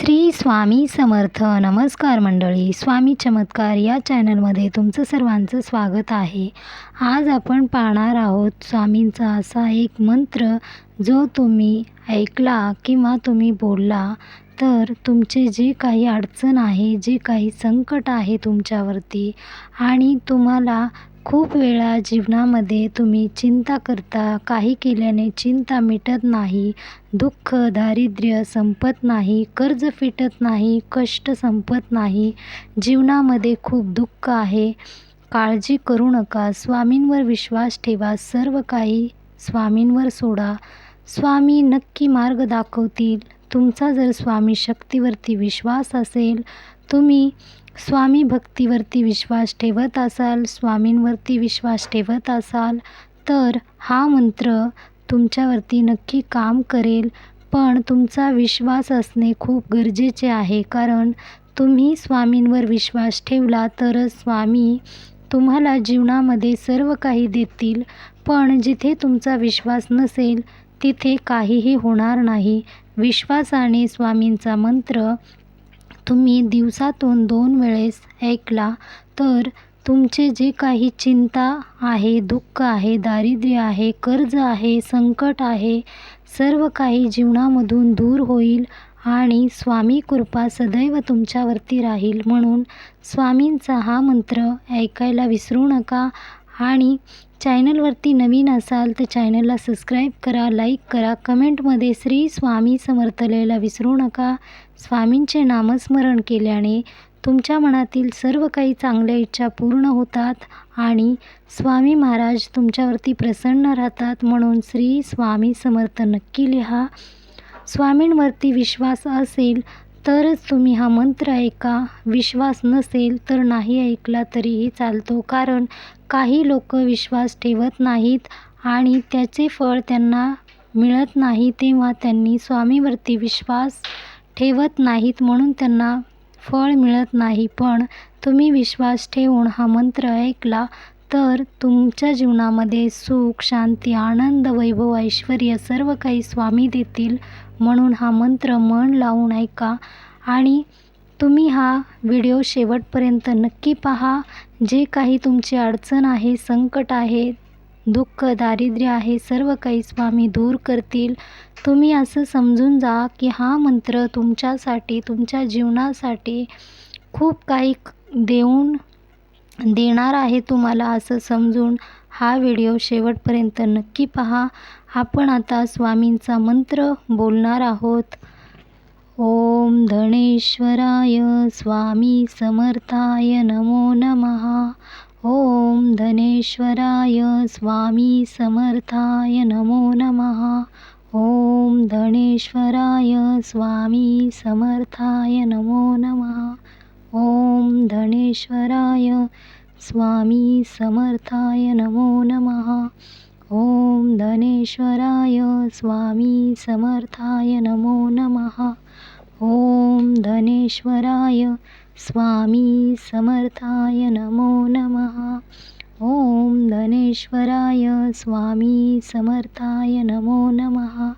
श्री स्वामी समर्थ. नमस्कार मंडळी स्वामी चमत्कार या चॅनलमध्ये तुमचं सर्वांचं स्वागत आहे. आज आपण पाहणार आहोत स्वामींचा असा एक मंत्र जो तुम्ही ऐकला किंवा तुम्ही बोलला तर तुमचे जे काही अडचण आहे जे काही संकट आहे तुमच्यावरती आणि तुम्हाला खूप वेळा जीवनामध्ये तुम्ही चिंता करता काही केल्याने चिंता मिटत नाही दुःख दारिद्र्य संपत नाही कर्ज फिटत नाही कष्ट संपत नाही. जीवनामध्ये खूप दुःख आहे. काळजी करू नका. स्वामींवर विश्वास ठेवा. सर्व काही स्वामींवर सोडा. स्वामी नक्की मार्ग दाखवतील. तुमचा जर स्वामी शक्तीवरती विश्वास असेल तुम्ही स्वामी भक्तीवरती विश्वास ठेवत असाल स्वामींवरती विश्वास ठेवत असाल तर हा मंत्र तुमच्यावरती नक्की काम करेल. पण तुमचा विश्वास असणे खूप गरजेचे आहे कारण तुम्ही स्वामींवर विश्वास ठेवला तरच स्वामी तुम्हाला जीवनामध्ये सर्व काही देतील. पण जिथे तुमचा विश्वास नसेल तिथे काहीही होणार नाही. विश्वासाने स्वामींचा मंत्र तुम्ही दिवसातून दोन वेळेस ऐकला तर तुमचे जे काही चिंता आहे दुःख आहे दारिद्र्य आहे कर्ज आहे संकट आहे सर्व काही जीवनामधून दूर होईल आणि स्वामी कृपा सदैव तुमच्यावरती राहील. म्हणून स्वामींचा हा मंत्र ऐकायला विसरू नका. आणि चॅनलवरती नवीन असाल तर चॅनलला सबस्क्राईब करा लाईक करा कमेंटमध्ये श्री स्वामी समर्थ लिहायला विसरू नका. स्वामींचे नामस्मरण केल्याने तुमच्या मनातील सर्व काही चांगल्या इच्छा पूर्ण होतात आणि स्वामी महाराज तुमच्यावरती प्रसन्न राहतात म्हणून श्री स्वामी समर्थ नक्की लिहा. स्वामींवरती विश्वास असेल तरच तुम्ही हा मंत्र ऐका. विश्वास नसेल तर नाही ऐकला तरीही चालतो. कारण काही लोक विश्वास ठेवत नाहीत आणि त्याचे फळ त्यांना मिळत नाही तेव्हा त्यांनी स्वामीवरती विश्वास ठेवत नाहीत म्हणून त्यांना फळ मिळत नाही. पण तुम्ही विश्वास ठेवून हा मंत्र ऐकला तर तुमच्या जीवनामध्ये सुख शांती आनंद वैभव ऐश्वर सर्व काही स्वामी देतील म्हणून हा मंत्र मन लावून ऐका आणि तुम्ही हा व्हिडिओ शेवटपर्यंत नक्की पहा. जे काही तुमची अडचण आहे संकट आहे दुःख दारिद्र्य आहे सर्व काही स्वामी दूर करतील. तुम्ही असं समजून जा की हा मंत्र तुमच्यासाठी तुमच्या जीवनासाठी खूप काही देऊन देणार आहे तुम्हाला असं समजून हा व्हिडिओ शेवटपर्यंत नक्की पहा. आपण आता स्वामींचा मंत्र बोलणार आहोत. ओम धनेश्वराय स्वामी समर्थाय नमो नमः। ओम धनेश्वराय स्वामी समर्थाय नमो नमः। ओम धनेश्वराय स्वामी समर्थाय नमो नमः। ओम धनेश्वराय स्वामी समर्थाय नमो नमः। ओम धनेश्वराय स्वामी समर्थाय नमो नमः। ओम धनेश्वराय स्वामी समर्थाय नमो नमः। ओम धनेश्वराय स्वामी समर्थाय नमो नमः।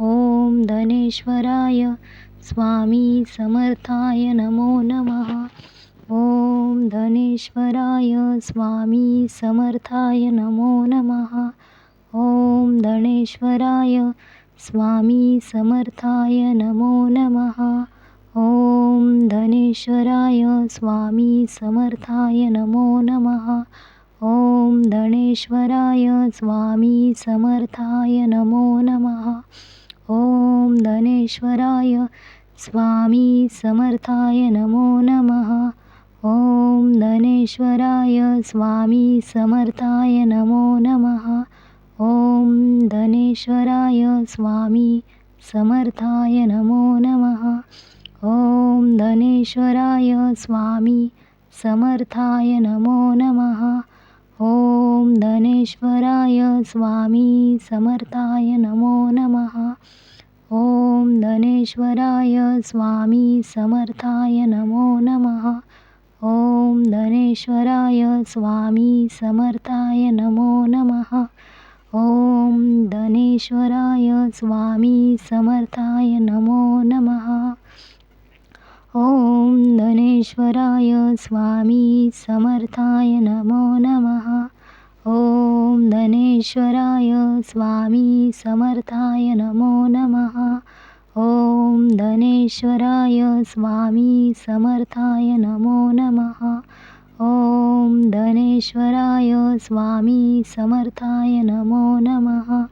ओम धनेश्वराय स्वामी समर्थाय नमो नमः। ॐ धनेश्वराय स्वामी समर्थाय नमो नमः। ओम धनेश्वराय स्वामी समर्थाय नमो नमः। ओम धनेश्वराय स्वामी समर्थाय नमो नमः। ओम धनेश्वराय स्वामी समर्थाय नमो नमः। ओम धनेश्वराय स्वामी समर्थाय नमो नमः। ओम धनेश्वराय स्वामी समर्थाय नमो नमः। धनेश्वराय स्वामी समर्थाय नमो नमः। ॐ धनेश्वराय स्वामी समर्थाय नमो नमः। ॐ धनेश्वराय स्वामी समर्थाय नमो नमः। ॐ धनेश्वराय स्वामी समर्थाय नमो नमः। ॐ धनेश्वराय स्वामी समर्थाय नमो नमः। ओम धनेश्वराय स्वामी समर्थाय नमो नमः। धनेश्वराय स्वामी समर्थाय नमो नमः। ॐ धनेश्वराय स्वामी समर्थाय नमो नमः। ॐ धनेश्वराय स्वामी समर्थाय नमो नमः। ॐ धनेश्वराय स्वामी समर्थाय नमो नमः.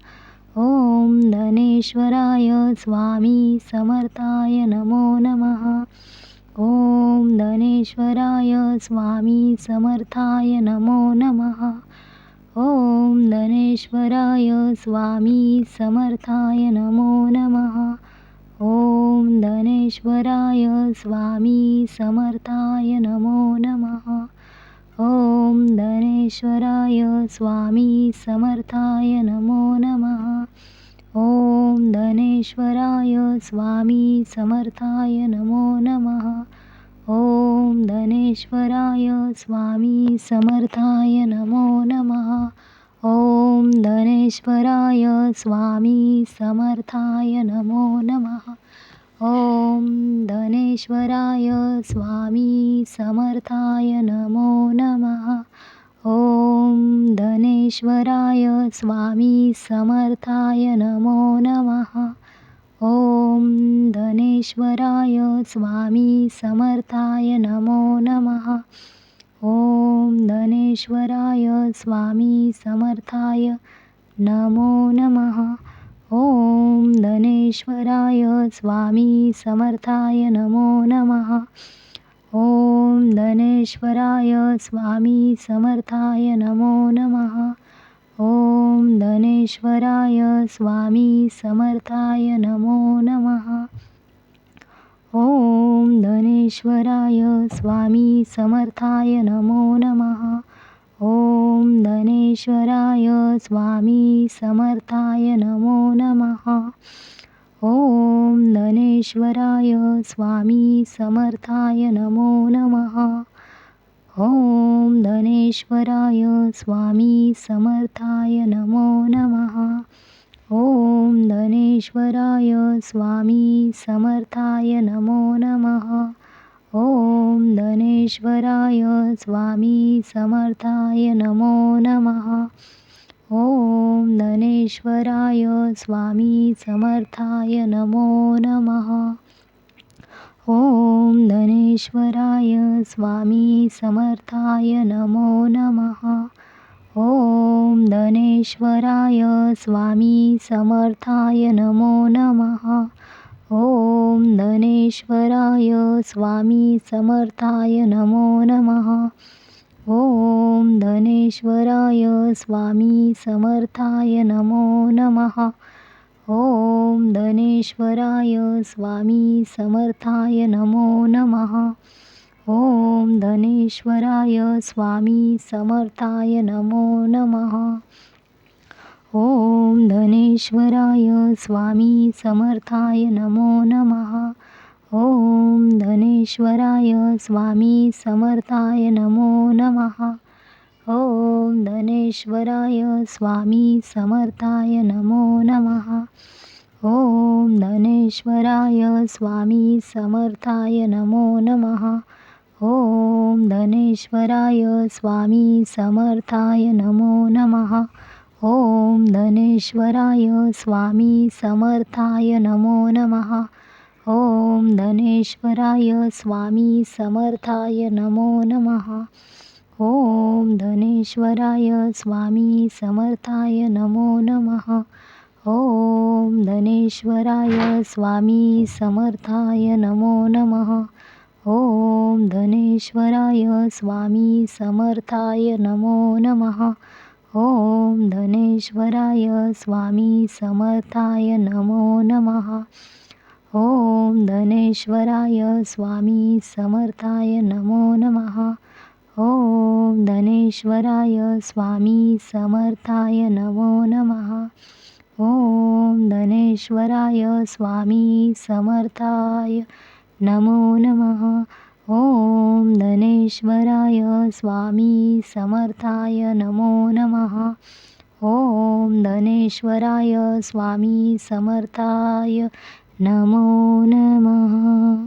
ॐ धनेश्वराय स्वामी समर्थाय नमो नमः. ॐ धनेश्वराय स्वामी समर्थाय नमो नमः. ॐ धनेश्वराय स्वामी समर्थाय नमो नमः. ॐ धनेश्वराय स्वामी समर्थाय नमो नमः. ॐ धनेश्वराय स्वामी समर्थाय नमो नमः। ॐ धनेश्वराय स्वामी समर्थाय नमो नमः। ॐ धनेश्वराय स्वामी समर्थाय नमो नमः। ॐ धनेश्वराय स्वामी समर्थाय नमो नमः। ॐ ज्ञानेश्वराय स्वामी समर्थाय नमो नमः। ॐ धनेश्वराय स्वामी समर्थाय नमो नमः। ॐ धनेश्वराय स्वामी समर्थाय नमो नमः। ॐ धनेश्वराय स्वामी समर्थाय नमो नमः। ॐ धनेश्वराय स्वामी समर्थाय नमो नमः। ॐ धनेश्वराय स्वामी समर्थाय नमो नमः। ॐ धनेश्वराय स्वामी समर्थाय नमो नमः। ॐ धनेश्वराय स्वामी समर्थाय नमो नमः। ॐ धनेश्वराय स्वामी समर्थाय नमो नमः। ॐ धनेश्वराय स्वामी समर्थाय नमो नमः। ॐ धनेश्वराय स्वामी समर्थाय नमो नमः। ॐ धनेश्वराय स्वामी समर्थाय नमो नमः। ॐ धनेश्वराय स्वामी समर्थाय नमो नमः ॐ धनेश्वराय स्वामी समर्थाय नमो नमः ॐ धनेश्वराय स्वामी समर्थाय नमो नमः ॐ धनेश्वराय स्वामी समर्थाय नमो नमः ॐ धनेश्वराय स्वामी समर्थाय नमो नमः। ॐ धनेश्वराय स्वामी समर्थाय नमो नमः। ॐ धनेश्वराय स्वामी समर्थाय नमो नमः। ॐ धनेश्वराय स्वामी समर्थाय नमो नमः। ॐ धनेश्वराय स्वामी समर्थाय नमो नमः। ॐ धनेश्वराय स्वामी समर्थाय नमो नमः। ॐ धनेश्वराय स्वामी समर्थाय नमो नमः। ॐ धनेश्वराय स्वामी समर्थाय नमो नमः। ॐ धनेश्वराय स्वामी समर्थाय नमो नमः। ॐ धनेश्वराय स्वामी समर्थाय नमो नमः. ॐ धनेश्वराय स्वामी समर्थाय नमो नमः. ॐ धनेश्वराय स्वामी समर्थाय नमो नमः. ॐ धनेश्वराय स्वामी समर्थाय नमो नमः. ॐ धनेश्वराय स्वामी समर्थाय नमो नमः. ॐ धनेश्वराय स्वामी समर्थाय नमो नमः। ॐ धनेश्वराय स्वामी समर्थाय नमो नमः। ॐ धनेश्वराय स्वामी समर्थाय नमो नमः। ॐ धनेश्वराय स्वामी समर्थाय नमो नमः। ॐ धनेश्वराय स्वामी समर्थाय नमो नमः। ॐ धनेश्वराय स्वामी समर्थाय नमो नमः।